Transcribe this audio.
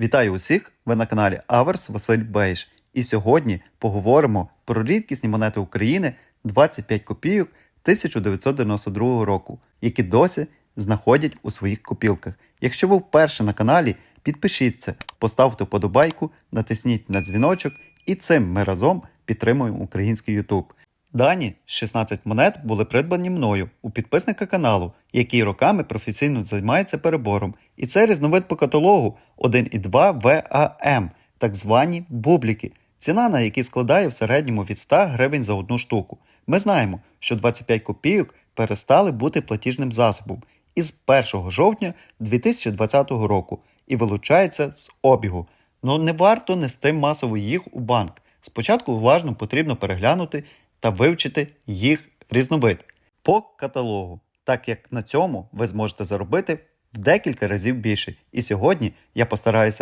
Вітаю усіх! Ви на каналі Аверс Василь Бейш. І сьогодні поговоримо про рідкісні монети України 25 копійок 1992 року, які досі знаходять у своїх копілках. Якщо ви вперше на каналі, підпишіться, поставте вподобайку, натисніть на дзвіночок, і цим ми разом підтримуємо український YouTube. Дані 16 монет були придбані мною у підписника каналу, який роками професійно займається перебором. І це різновид по каталогу 1,2 VAM, так звані бубліки, ціна на які складає в середньому від 100 гривень за одну штуку. Ми знаємо, що 25 копійок перестали бути платіжним засобом із 1 жовтня 2020 року і вилучається з обігу. Ну не варто нести масово їх у банк. Спочатку уважно потрібно переглянути та вивчити їх різновид по каталогу, так як на цьому ви зможете заробити в декілька разів більше. І сьогодні я постараюся